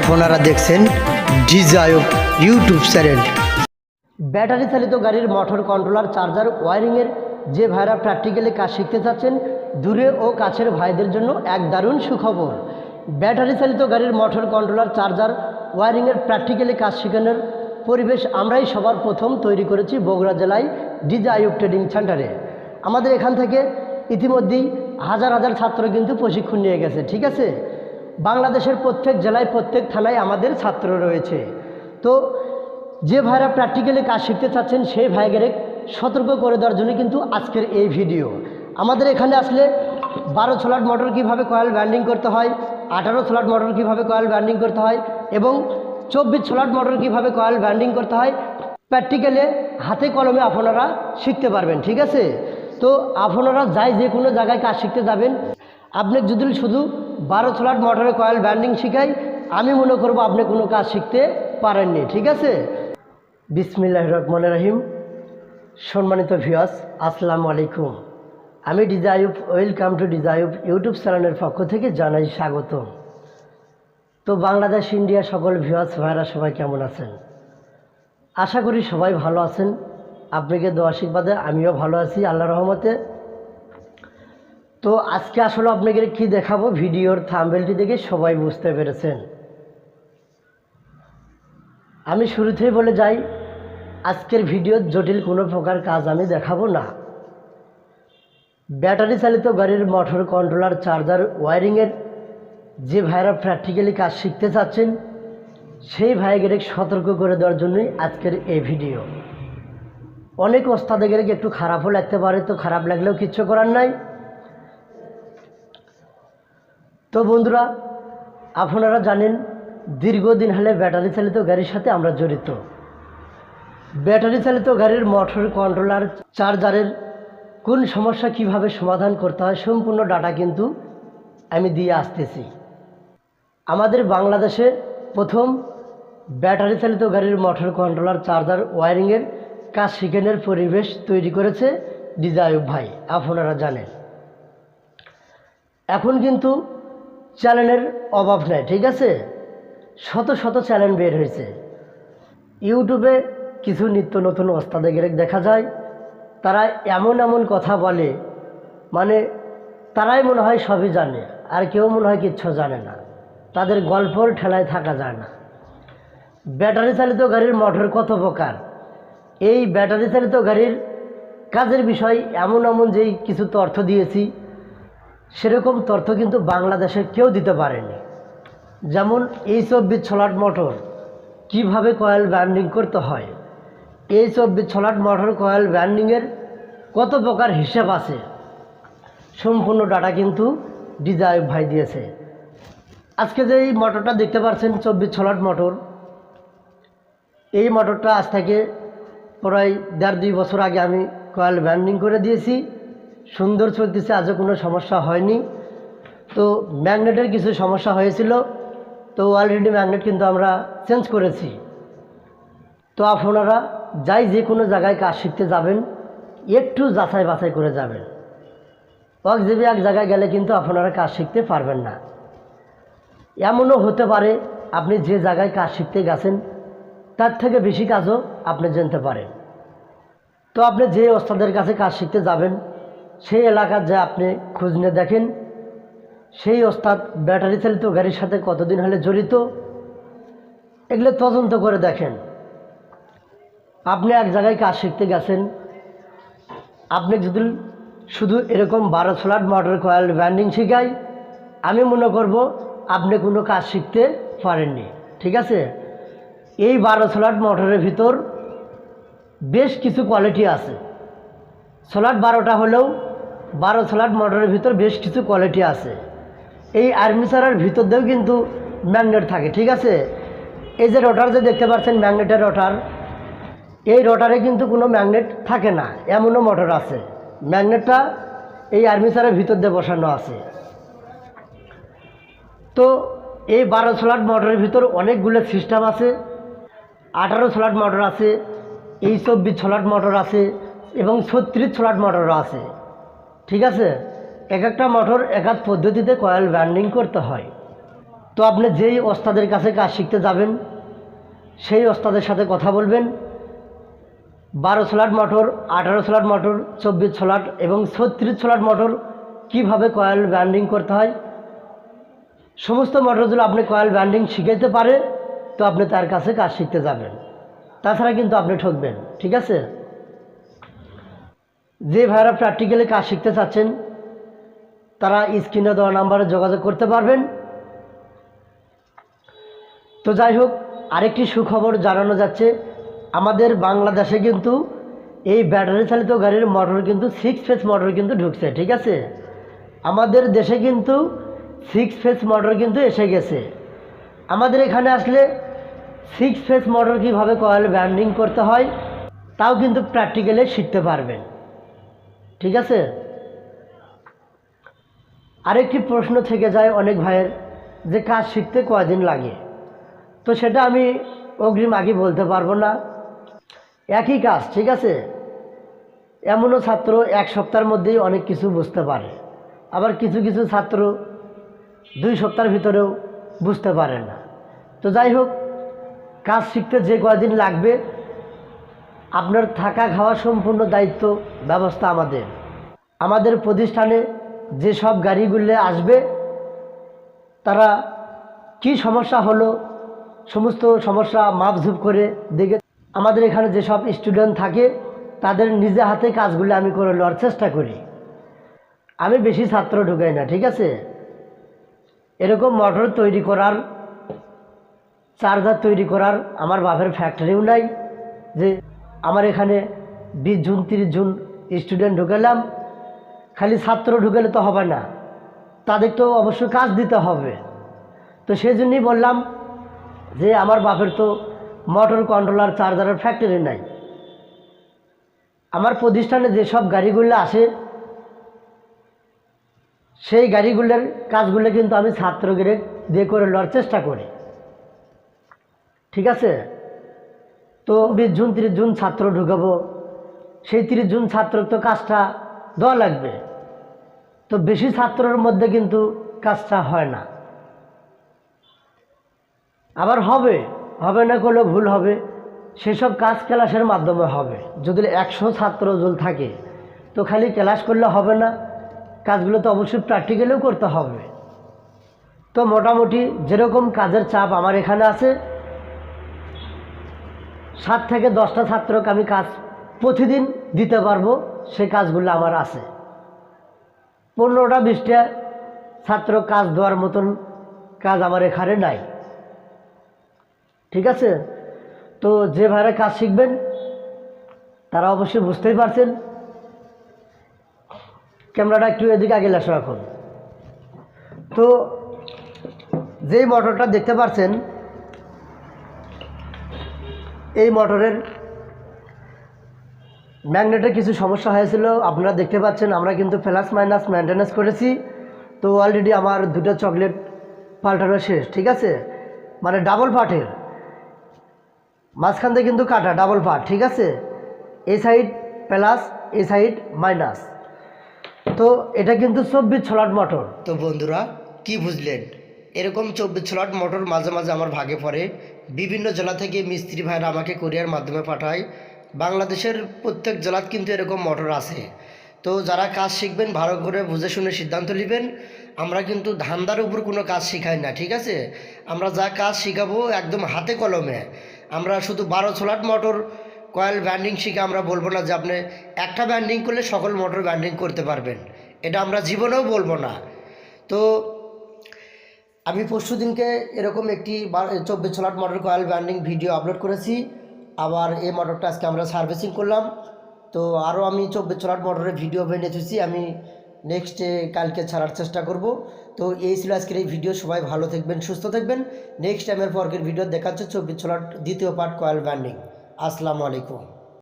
আপনারা দেখছেন ডিজায়ক YouTube channel. Battery চালিত গাড়ির মোটর কন্ট্রোলার চার্জার ওয়ারিংয়ের যে ভাইরা প্র্যাকটিক্যালি কাজ শিখতে চাচ্ছেন, দূরে ও কাছের ভাইদের জন্য এক দারুণ সুখবর। ব্যাটারি চালিত গাড়ির মোটর কন্ট্রোলার চার্জার ওয়ারিংয়ের প্র্যাকটিক্যালি কাজ শেখানোর পরিবেশ আমরাই সবার প্রথম তৈরি করেছি বগুড়া জেলায় ডিজে আয়ুব ট্রেডিং সেন্টারে। আমাদের এখান থেকে ইতিমধ্যেই হাজার হাজার ছাত্র কিন্তু প্রশিক্ষণ নিয়ে গেছে, ঠিক আছে? বাংলাদেশের প্রত্যেক জেলায়, প্রত্যেক থানায় আমাদের ছাত্র রয়েছে। তো যে ভাইরা প্র্যাকটিক্যালি কাজ শিখতে চাচ্ছেন, সেই ভাইগেরে সতর্ক করে দেওয়ার জন্য কিন্তু আজকের এই ভিডিও আমাদের এখানে আসলে বারো সোলার মোটর কীভাবে কয়েল ব্যান্ডিং করতে হয়, আঠারো সোলার মোটর কীভাবে কয়েল ব্যান্ডিং করতে হয়, এবং চব্বিশ সোলার মোটর কীভাবে কয়েল ব্যান্ডিং করতে হয় প্র্যাকটিক্যালে হাতে কলমে আপনারা শিখতে পারবেন, ঠিক আছে? তো আপনারা যাই যে কোনো জায়গায় কাজ শিখতে যাবেন। আপনি যদি শুধু বারো সোলার মোটরে কয়েল ব্যান্ডিং শিখাই, আমি মনে করব আপনি কোনো কাজ শিখতে পারেননি, ঠিক আছে? বিসমিল্লাহ রহমান রহিম। সম্মানিত ভিয়াস আসসালামু আলাইকুম। আমি ডিজাইব ওয়েলকাম টু ডিজাইব ইউটিউব চ্যানেলের পক্ষ থেকে জানাই স্বাগত তো বাংলাদেশ, ইন্ডিয়া সকল ভিউয়ার্স ভাইরা সবাই কেমন আছেন? আশা করি সবাই ভালো আছেন। আপনাকে দোয়া আশীর্বাদে আমিও ভালো আছি আল্লাহ রহমতে। তো আজকে আসলে আপনাকে কি দেখাবো? ভিডিওর থাম্বেলটি দেখে সবাই বুঝতে পেরেছেন। আমি শুরুতেই বলে যাই, আজকের ভিডিওর জটিল কোনো প্রকার কাজ আমি দেখাবো না। ব্যাটারি চালিত গাড়ির মোটর কন্ট্রোলার চার্জার ওয়ারিংয়ের যে ভাইরা প্র্যাকটিক্যালি কাজ শিখতে চাচ্ছেন, সেই ভাইগেরে সতর্ক করে দেওয়ার জন্যই আজকের এই ভিডিও। অনেক ওস্তাদেরকে একটু খারাপও লাগতে পারে, তো খারাপ লাগলেও কিচ্ছু করার নাই। তো বন্ধুরা, আপনারা জানেন দীর্ঘদিন হলে ব্যাটারি চালিত গাড়ির সাথে আমরা জড়িত। ব্যাটারি চালিত গাড়ির মোটর কন্ট্রোলার চার্জারের কোন সমস্যা কীভাবে সমাধান করতে হয় সম্পূর্ণ ডাটা কিন্তু আমি দিয়ে আসতেছি। আমাদের বাংলাদেশে প্রথম ব্যাটারি চালিত গাড়ির মোটর কন্ট্রোলার চার্জার ওয়ারিংয়ের কাজ শিখানোর পরিবেশ তৈরি করেছে ডিজায়ুব ভাই, আপনারা জানেন। এখন কিন্তু চ্যানেলের অভাব নেই, ঠিক আছে? শত শত চ্যানেল বের হয়েছে। ইউটিউবে কিছু নিত্য নতুন ওস্তাদের দেখা যায়, তারা এমন এমন কথা বলে মানে তারাই মনে হয় সবই জানে, আর কেউ মনে হয় কিচ্ছু জানে না। তাদের গল্পর ঠেলায় থাকা যায় না। ব্যাটারি চালিত গাড়ির মোটর কত প্রকার? এই ব্যাটারি চালিত গাড়ির কাজের বিষয় এমন এমন যেই কিছু তথ্য দিয়েছি সেরকম তথ্য কিন্তু বাংলাদেশে কেউ দিতে পারেনি। যেমন এই চব্বিশ ছলাট মোটর, কীভাবে কয়েল ব্যান্ডিং করতে হয়? এই চব্বিশ ছলাট মোটর কয়েল ব্যান্ডিংয়ের কত প্রকার হিসাব আছে? সম্পূর্ণ ডাটা কিন্তু ডিজাইভ ভাই দিয়েছে। আজকে যে এই মোটরটা দেখতে পাচ্ছেন চব্বিশ ছলাট মোটর, এই মোটরটা আজ থেকে প্রায় দেড় দুই বছর আগে আমি কয়েল ব্যান্ডিং করে দিয়েছি। সুন্দর চলতেছে, আজও কোনো সমস্যা হয়নি। তো ম্যাগনেটের কিছু সমস্যা হয়েছিল, তো অলরেডি ম্যাগনেট কিন্তু আমরা চেঞ্জ করেছি। তো আপনারা যাই যে কোনো জায়গায় কাজ শিখতে যাবেন, একটু যাচাই বাছাই করে যাবেন। যাবে এক জায়গায় গেলে কিন্তু আপনারা কাজ শিখতে পারবেন না। এমনও হতে পারে, আপনি যে জায়গায় কাজ শিখতে গেছেন, তার থেকে বেশি কাজও আপনি জানতে পারেন। তো আপনি যে ওস্তাদের কাছে কাজ শিখতে যাবেন সেই এলাকার যা আপনি খোঁজ নিয়ে দেখেন, সেই ওস্তাদ ব্যাটারি চালিত গাড়ির সাথে কতদিন হলে জড়িত, এগুলো তদন্ত করে দেখেন। আপনি এক জায়গায় কাজ শিখতে গেছেন, আপনি যদি শুধু এরকম বারো সোলার মোটর কয়েল ব্যান্ডিং শিখাই, আমি মনে করব আপনি কোনো কাজ শিখতে পারেননি, ঠিক আছে? এই বারো সোলার মোটরের ভিতর বেশ কিছু কোয়ালিটি আছে। সোলার বারোটা হলেও বারো সোলার মোটরের ভিতর বেশ কিছু কোয়ালিটি আছে। এই আর্মিচারের ভিতর দিয়েও কিন্তু ম্যাগনেট থাকে, ঠিক আছে? এই যে রোটার যে দেখতে পাচ্ছেন ম্যাগনেটের রোটার এই রোটারে কিন্তু কোনো ম্যাগনেট থাকে না, এমনও মোটর আছে। ম্যাগনেটটা এই আর্মিচারের ভিতর দিয়ে বসানো আছে। তো এই বারো সোলার মোটরের ভিতর অনেকগুলো সিস্টেম আছে, আঠারো সোলার মোটর আছে, এই চব্বিশ সোলার মোটর আছে, এবং ছত্রিশ সোলার মোটরও আছে। ঠিক আছে? এক একটা মোটর এক এক পদ্ধতিতে কয়েল ব্যান্ডিং করতে হয়। তো আপনি যেই ওস্তাদের কাছে কাজ শিখতে যাবেন, সেই ওস্তাদের সাথে কথা বলবেন। বারো স্লাট মোটর আঠারো স্লাট মোটর চব্বিশ স্লাট এবং ছত্রিশ স্লাট মোটর কীভাবে কয়েল ব্যান্ডিং করতে হয়? সমস্ত মোটরগুলো আপনি কয়েল ব্যান্ডিং শিখাইতে পারে, তো আপনি তার কাছে কাজ শিখতে যাবেন। তাছাড়া কিন্তু আপনি ঠকবেন, ঠিক আছে? যে ভাইরা প্র্যাকটিক্যালি কাজ শিখতে চাচ্ছেন, তারা স্ক্রিনে দেওয়া নাম্বারে যোগাযোগ করতে পারবেন। তো যাই হোক, আরেকটি সুখবর জানানো যাচ্ছে, আমাদের বাংলাদেশে কিন্তু এই ব্যাটারি চালিত গাড়ির মোটর কিন্তু সিক্স ফেস মোটর কিন্তু ঢুকছে, ঠিক আছে? আমাদের দেশে কিন্তু সিক্স ফেস মোটর কিন্তু এসে গেছে। আমাদের এখানে আসলে সিক্স ফেস মোটর কীভাবে কয়েল ব্যান্ডিং করতে হয়, তাও কিন্তু প্র্যাকটিক্যালে শিখতে পারবেন। ঠিক আছে? আরেকটি প্রশ্ন থেকে যায় অনেক ভাইয়ের, যে কাজ শিখতে কয়দিন লাগে? তো সেটা আমি অগ্রিম আগে বলতে পারব না। একই কাজ, ঠিক আছে? এমনও ছাত্র এক সপ্তাহের মধ্যেই অনেক কিছু বুঝতে পারে। আবার কিছু কিছু ছাত্র দুই সপ্তাহের ভিতরেও বুঝতে পারে না। তো যাই হোক, কাজ শিখতে যে কয়দিন লাগবে আপনার থাকা খাওয়া সম্পূর্ণ দায়িত্ব, ব্যবস্থা আমাদের। আমাদের প্রতিষ্ঠানে যেসব গাড়িগুলো আসবে, তারা কি সমস্যা হলো, সমস্ত সমস্যা মাপঝুপ করে দেখে আমাদের এখানে যেসব স্টুডেন্ট থাকে, তাদের নিজে হাতে কাজগুলো আমি করে নেওয়ার চেষ্টা করি। আমি বেশি ছাত্র ঢুকাই না, ঠিক আছে? এরকম মোটর তৈরি করার চার্জার তৈরি করার আমার বাপের ফ্যাক্টরিও নাই, যে আমার এখানে বিশ জুন, তিরিশ জুন স্টুডেন্ট ঢুকালাম। খালি ছাত্র ঢুকালে তো হবে না। তাদের তো অবশ্যই কাজ দিতে হবে। তো সেই জন্যই বললাম যে আমার বাপের তো মোটর কন্ট্রোলার চার্জারের ফ্যাক্টরি নাই। আমার প্রতিষ্ঠানে যেসব গাড়িগুলো আসে, সেই গাড়িগুলোর কাজগুলো কিন্তু আমি ছাত্রকে দিয়ে করে নেওয়ার চেষ্টা করি। ঠিক আছে? তো বিশ জুন তিরিশ জুন ছাত্র ঢুকাবো। সেই তিরিশ জুন ছাত্র তো কাজটা দেওয়া লাগবে। তো বেশি ছাত্রের মধ্যে কিন্তু কাজটা হয় না। আবার হবে হবে না করলেও ভুল হবে। সেসব কাজ ক্লাসের মাধ্যমে হবে। যদি একশো ছাত্র জল থাকে, তো খালি ক্লাস করলে হবে না। কাজগুলো তো অবশ্যই প্র্যাকটিক্যালেও করতে হবে। তো মোটামুটি যেরকম কাজের চাপ আমার এখানে আছে সাত থেকে দশটা ছাত্রকে আমি কাজ প্রতিদিন দিতে পারব সে কাজগুলো আমার আছে। পনেরোটা, বিশটা ছাত্র কাজ দেওয়ার মতন কাজ আমার এখানে নাই। ঠিক আছে? তো যে ভাইরা কাজ শিখবেন, তারা অবশ্যই বুঝতেই পারছেন। ক্যামেরাটা একটু এদিকে আগে আসো এখন। তো যেই মোটরটা দেখতে পাচ্ছেন এই মোটরের ম্যাগনেটের কিছু সমস্যা হয়েছিল। আপনারা দেখতে পাচ্ছেন, আমরা কিন্তু প্লাস মাইনাস মেনটেন্যান্স করেছি। তো অলরেডি আমার দুটো চকলেট পাল্টানো শেষ, ঠিক আছে? মানে ডাবল পার্টের মাঝখান থেকে কিন্তু কাটা ডাবল পার্ট ঠিক আছে? এই সাইড প্লাস এই সাইড মাইনাস তো এটা কিন্তু চব্বিশ ছলাট মোটর তো বন্ধুরা, কি বুঝলেন? এরকম চব্বিশ স্লট মোটর মাঝে মাঝে আমার ভাগে পড়ে। বিভিন্ন জেলা থেকে মিস্ত্রি ভাইরা আমাকে কোরিয়ার মাধ্যমে পাঠায়। বাংলাদেশের প্রত্যেক জেলাত কিন্তু এরকম মোটর আছে। তো যারা কাজ শিখবেন, ভালো করে বুঝে শুনে সিদ্ধান্ত নেবেন। আমরা কিন্তু ধান্দার উপর কোনো কাজ শিখাই না, ঠিক আছে? আমরা যা কাজ শিখাবো একদম হাতে কলমে। আমরা শুধু বারো স্লট মোটর কয়েল ব্যান্ডিং শিখে আমরা বলব না যে আপনি একটা ব্যান্ডিং করলে সকল মোটর ব্যান্ডিং করতে পারবেন। এটা আমরা জীবনেও বলব না। তো আমি পরশু দিনকে এরকম একটি চব্বিশ ছলাট motor coil binding video upload করেছি। আবার এই মোটরটা আজকে আমরা সার্ভিসিং করলাম। তো আরও আমি চব্বিশ ছলাট মোটরের ভিডিও বেরিয়েছি আমি নেক্সটে কালকে ছাড়ার চেষ্টা করব। তো এই ছিল আজকের এই ভিডিও সবাই ভালো থাকবেন, সুস্থ থাকবেন। নেক্সট টাইমের পরকের ভিডিও দেখাচ্ছে চব্বিশ ছলাট দ্বিতীয় পার্ট কয়েল ব্যান্ডিং আসসালামু আলাইকুম।